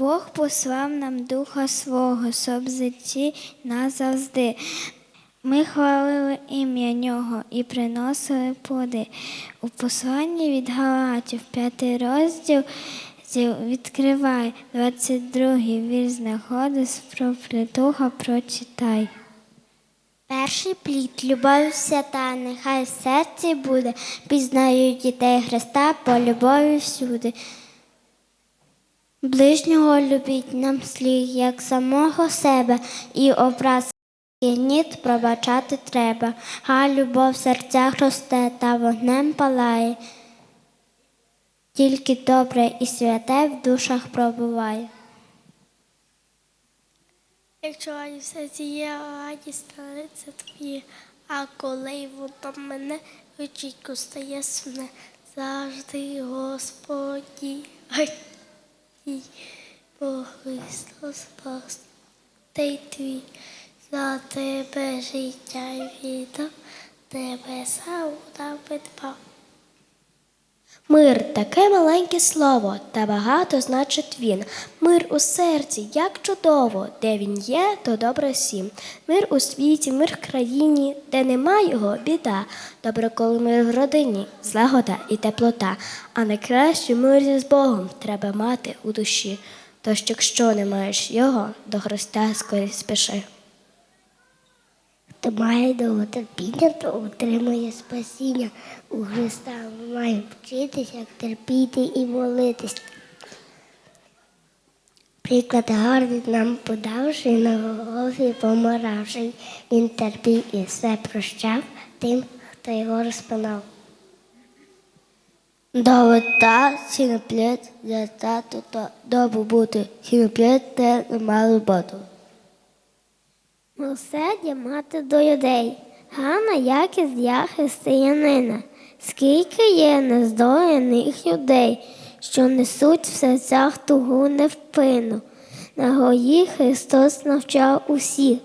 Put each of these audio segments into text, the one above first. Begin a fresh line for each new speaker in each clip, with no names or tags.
Бог послав нам Духа Свого, щоб житті назавжди. Ми хвалили ім'я Нього і приносили плоди. У посланні від Галатів, п'ятий розділ, відкривай 22 вірш знаходиш про притуха, прочитай.
Перший плід, любов свята, нехай в серці буде, пізнають дітей Христа по любові всюди. Ближнього любіть нам слід, як самого себе, і образ ніт пробачати треба. Хай любов в серцях росте та вогнем палає. Тільки добре і святе в душах пробуває.
Якщо ані в серці є, ані станеться твоє, а коли воно мене очітку стає сумне, завжди Господі, ай, Бог Христос спасти твій, за тебе життя віддав, небеса удав підпав.
Мир таке маленьке слово, та багато значить він. Мир у серці, як чудово, де він є, то добре всім. Мир у світі, мир в країні, де нема його, біда. Добре, коли мир в родині, злагода і теплота. А найкраще мир з Богом треба мати у душі. Тож, якщо не маєш його, до Христа скоріше спіши.
Хто має довготерпіння, то отримує спасіння. У Христа ми маємо вчитися, як терпіти і молитись. Приклад гарний нам подавши, на голові помиравши. Він терпів і все прощав тим, хто його розпинав. Довота сіноплет для тату, то добу бути. Сіноплет те нема роботу. Милосердя мати до людей, гарна якість я християнина. Скільки є нездоєних людей, що несуть в серцях тугу невпину. На гої Христос навчав усіх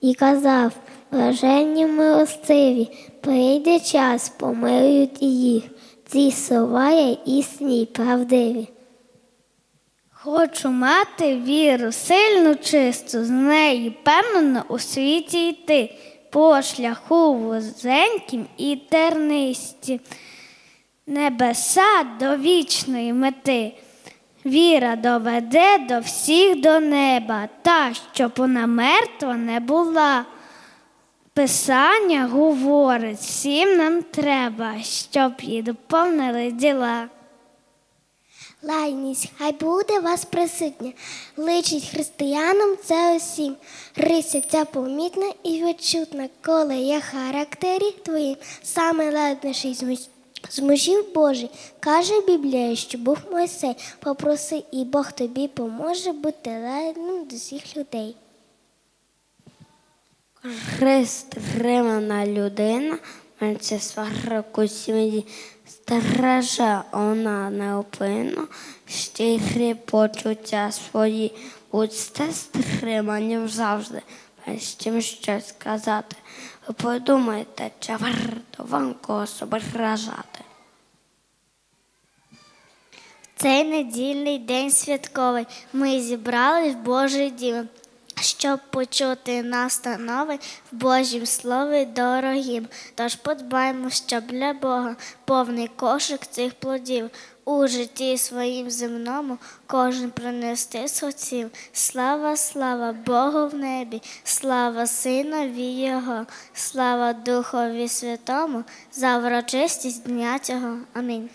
і казав, блаженні милостиві, прийде час, помилують і їх. Ці слова є істинні й правдиві.
Хочу мати віру сильну, чисту, з нею певно у світі йти, по шляху вузеньким і тернисті, небеса до вічної мети. Віра доведе до всіх до неба, та, щоб вона мертва не була. Писання говорить, всім нам треба, щоб їй доповнили діла.
Лайність, хай буде вас присутня, личить християнам це усім. Рися ця помітна і відчутна, коли є характері твоїм, саме ладніший з муж- з мужів Божий. Каже Біблія, що Бог Мойсей, попроси, і Бог тобі поможе бути ладним до всіх людей.
Христримана людина, менше сварку сім'ї, стереже вона неупинно, щирі почуття свої, будьте стримані завжди, без чим щось сказати. Ви подумайте, чи варто вам когось ображати.
Цей недільний день святковий ми зібрались в Божий дім, щоб почути настанови в Божім Слові дорогім. Тож подбаймо, щоб для Бога повний кошик цих плодів у житті своїм земному кожен принести схотів. Слава, слава Богу в небі, слава Синові Його, слава Духові Святому за врочистість дня цього. Амінь.